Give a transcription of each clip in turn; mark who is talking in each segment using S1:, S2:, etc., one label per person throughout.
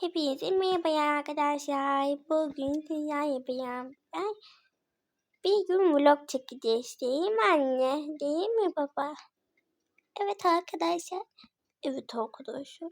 S1: Hepinize merhaba arkadaşlar. Bugün sizler yapacağım. Ben bir gün vlog çekeceğiz değil mi anne? Değil mi baba? Evet arkadaşlar. Evet arkadaşlar.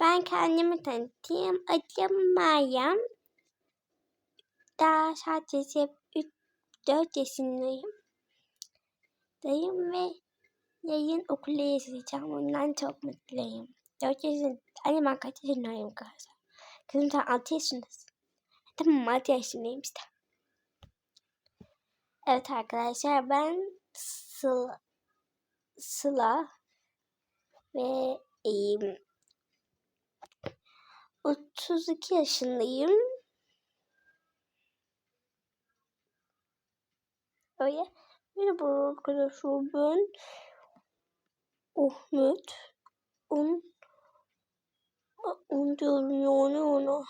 S1: Ben kendimi tanıtayım. Adım Meryem. Daha sadece 3-4 yaşındayım. Dayım ve yayın okula yazacağım. Ondan çok mutluyum. 4 yaşında. Anne ben kaç yaşındayım kızım? Kızım sen 6 yaşındasın. Tamam 6 yaşındayım işte. Evet arkadaşlar ben Sıla, Sıla ve e, 32 yaşındayım. Öyle. Merhaba arkadaşlar ben Ahmet. On, on diyorum yani ona.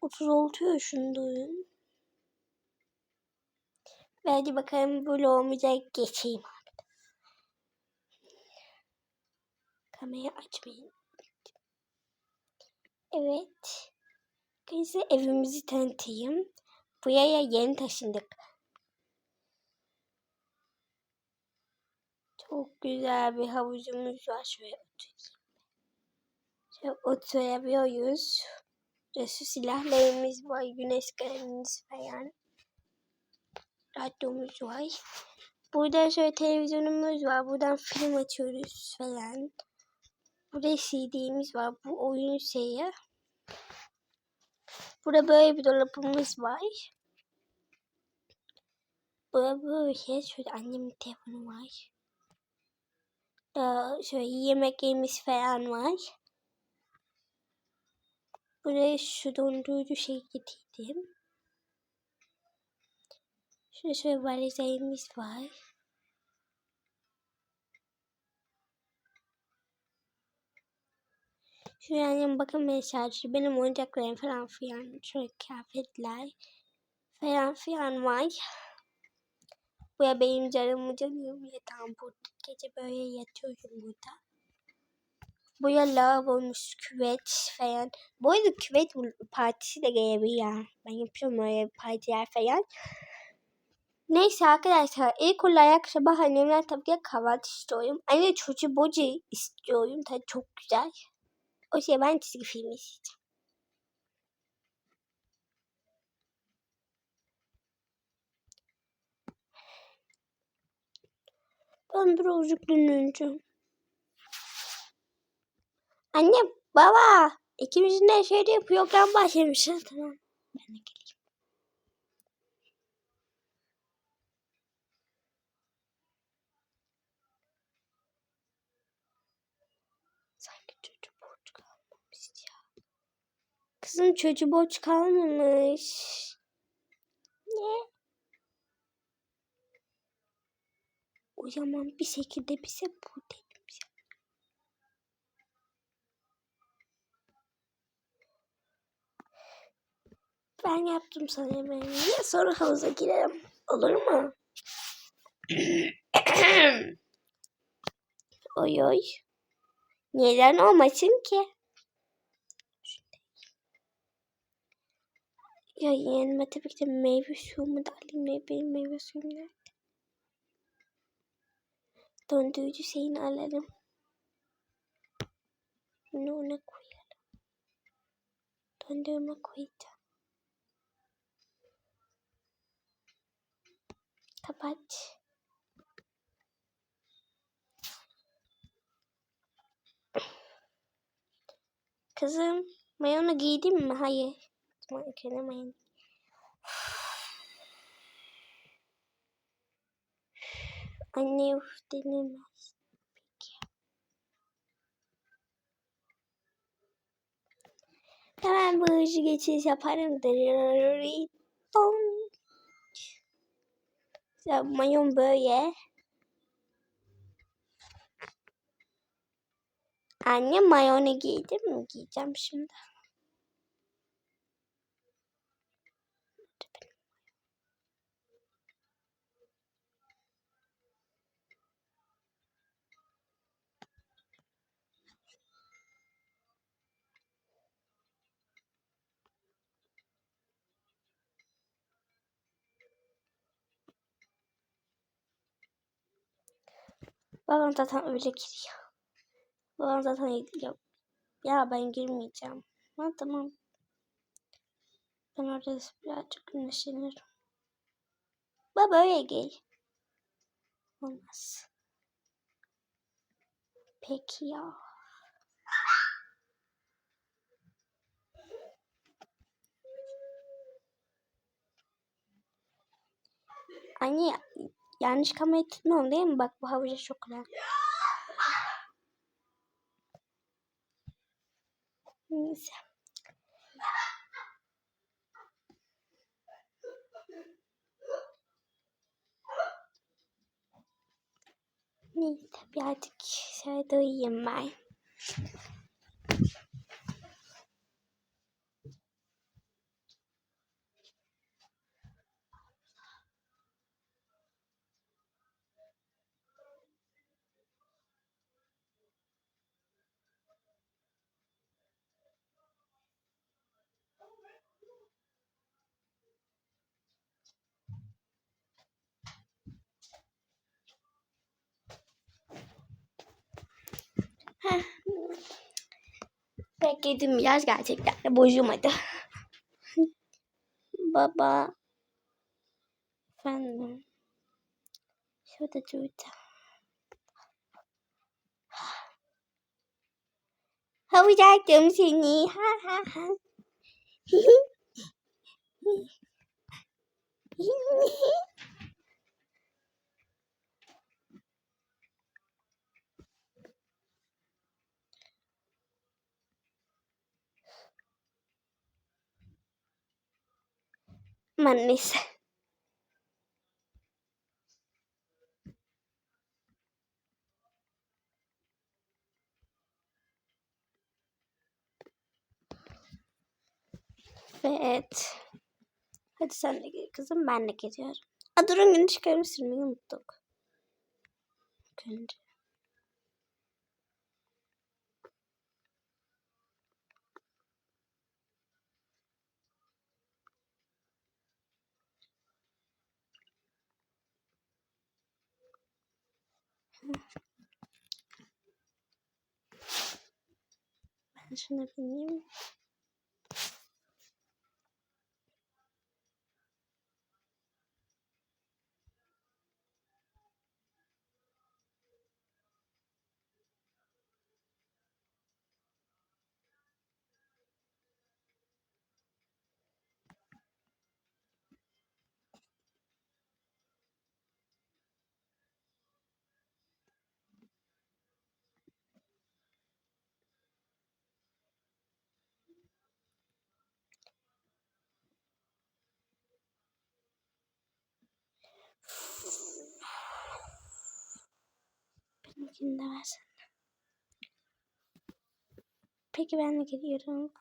S1: 36 yaşındayım. Hadi bakalım olmayacak geçeyim artık. Kamerayı açmayın. Evet. Size evimizi tanıtayım. Buraya yeni taşındık. Çok güzel bir havuzumuz var. Şöyle oturayım. Oturabiliyoruz. Resul silahlarımız var. Güneş kremimiz falan. Radyomuz var. Burada şöyle televizyonumuz var. Buradan film açıyoruz falan. Burada CD'miz var. Bu oyun şeyi. Burada böyle bir dolabımız var. Burada böyle şöyle annemin telefonu var. Daha şöyle yemeklerimiz falan var. Buraya şu dondurucu şey getirdim. Şurada şöyle valizlerimiz var. Şu yani bakın mesajı benim oyuncaklarım falan filan şöyle kıyafetler falan filan var. Buraya benim canımı canım yatağım burada. Gece böyle yatıyorum burada. Buraya lavabomuz, küvet falan. Bu arada küvet partisi de gelebilir ya. Ben yapıyorum öyle partiler falan. Neyse arkadaşlar ilk olarak sabah annemden tabii ki kahvaltı istiyorum. Anne çocuğu bocu istiyorum. Tabii çok güzel. O şey ben çizgi film isteyeceğim. Ben birazcık dinleneceğim. Anne, baba, ikimizin de şeyde program başlamış. Tamam, ben de geleyim. Sanki çocuk borç kalmamış ya. Kızım çocuğu borç kalmamış. Ne? O bir şekilde bize bu dedim. Ben yaptım sana yemeğini. Sonra havuza girelim. Olur mu? oy oy. Neden olmasın ki? Ya yanıma tabii ki de meyve suyumu da alayım. Ne benim meyve suyum nerede? Dondurucu şeyini alalım. Bunu ona koyalım. Dondurma koyacağım. Kapat. Kızım, mayonu giydin mi? Hayır. Tamam, kendine mayon. Anne uf denemez. Peki. Hemen bu hızlı geçiş yaparım. Don. Mayon böyle. Anne mayonu giydim mi? Giyeceğim şimdi. Babam zaten öyle giriyor. Babam zaten gidiyor. Ya ben girmeyeceğim. Ha, tamam. Ben orada birazcık güneşlenirim. Baba öyle gel. Olmaz. Peki ya. Anne yanlış kamerayı tutmuyorum değil mi? Bak bu havuca çok güzel. Neyse. Neyse birazcık şöyle uyuyayım ben. Heh. Beklediğim biraz gerçekten de bozulmadı. Baba. Efendim. Şurada duracağım. Havucaktım seni. Ha ha ha. Aman neyse. Evet. Hadi sen de gel kızım ben de geliyorum. Aa, durun günü çıkarmışsın unuttuk. Önce. Ben şuna Benimkini de. Peki ben de geliyorum.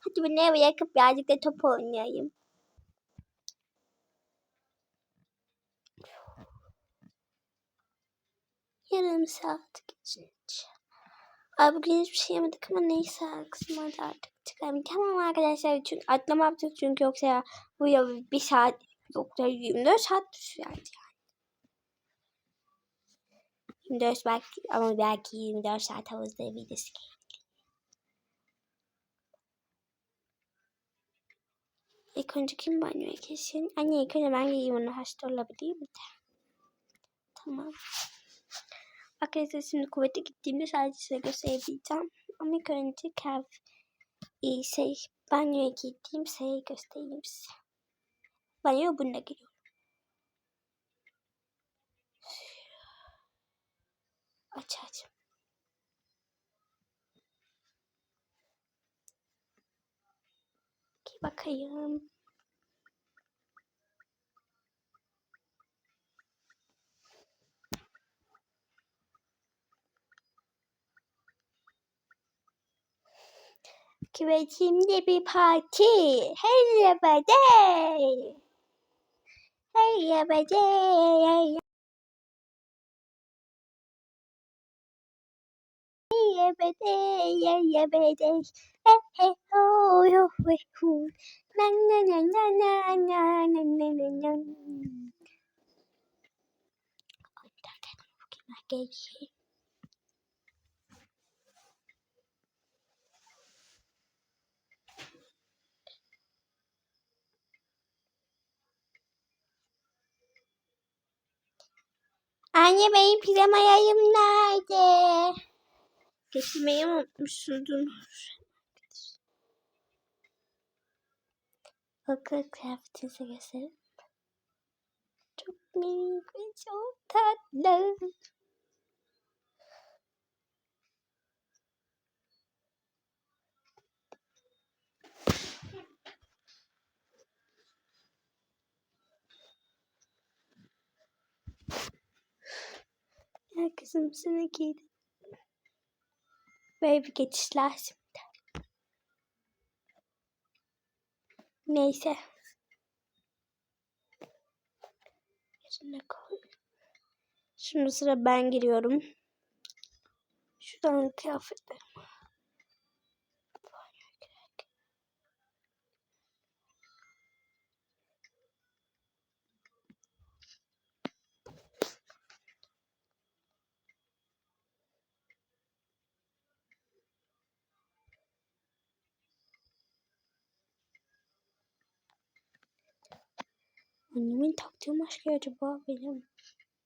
S1: Hadi bunu eve yakıp birazcık da top oynayayım. Saat geçince. Ay bugün hiçbir şey yemedik ama neyse hadi artık çıkalım. Tamam arkadaşlar çünkü atlama yaptık çünkü yoksa ya bu ya bir saat yoksa 24 saat sürerdi yani. 24 belki ama belki 24 saat havuzda videosu İlk önce kim banyoya kesin? Anne ilk önce ben giyeyim onu hasta olabilir mi? Tamam. Arkadaşlar şimdi kuvvete gittiğimde sadece size gösterebileceğim. Ama ilk önce kev e, şey, banyoya gittiğim şeyi göstereyim size. Banyoya bununla giriyorum. Aç aç. Ki bakayım. ve şimdi bir parti. Her yerde. Her yerde. Yebede, ye yebede, hey he ho yo he ho, na na na na na na na na na na. Ay, bir dakika, bakayım, belki Anne benim pijama yayım nerede? Getirmeyi unutmuşsundur. Bakın kıyafetinizi göstereyim. Çok minik ve çok tatlı. Sana giydim. Böyle bir geçiş lazım. Neyse. Yerine koy. Şimdi sıra ben giriyorum. Şuradan kıyafetler. Annemin taktığı maske acaba benim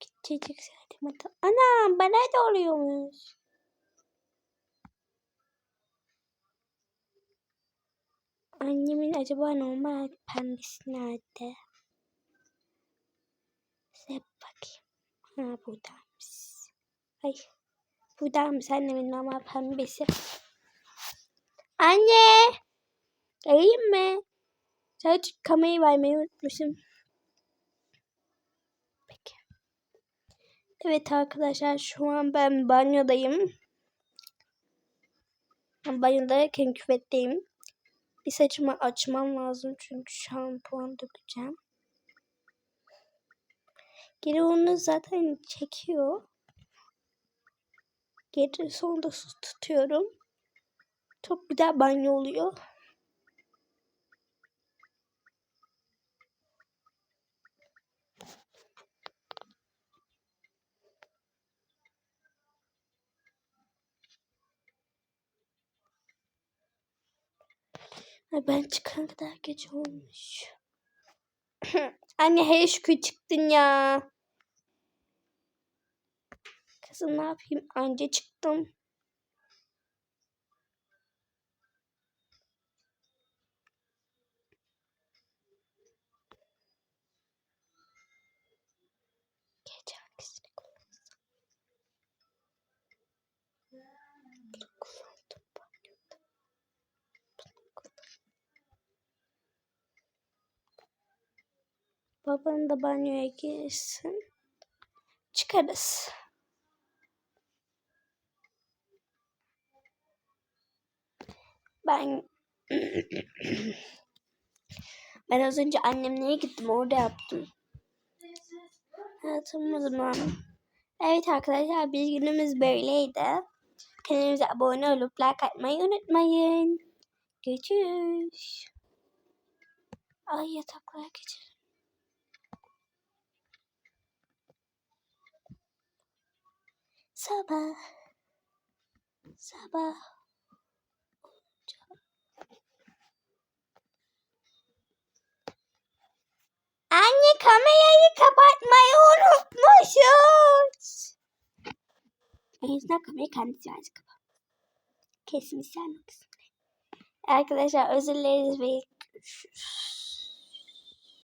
S1: gidecek saatime ta- Anam bana da oluyormuş. Annemin acaba normal pembesi nerede? Size bakayım. Ha buradaymış. Ay buradaymış annemin normal pembesi. Anne! Geleyim mi? Sadece kamerayı vermeyi unutmuşum. Evet arkadaşlar şu an ben banyodayım. Banyodayken küvetteyim. Bir saçımı açmam lazım çünkü şampuan dökeceğim. Geri onu zaten çekiyor. Geri sonunda su tutuyorum. Çok güzel banyo oluyor. Ben çıkana kadar geç olmuş. Anne hele şükür çıktın ya. Kızım ne yapayım anca çıktım. Baban da banyoya girsin. Çıkarız. Ben ben az önce annemlere gittim orada yaptım. O zaman. Evet arkadaşlar bir günümüz böyleydi. Kanalımıza abone olup like atmayı unutmayın. Görüşürüz. Ay yataklara geçelim. Sabah. Sabah. Anne kamerayı kapatmayı unutmuşuz. En azından kamerayı kendisi artık kapat. Kesin sen Arkadaşlar özür dileriz ve görüşürüz.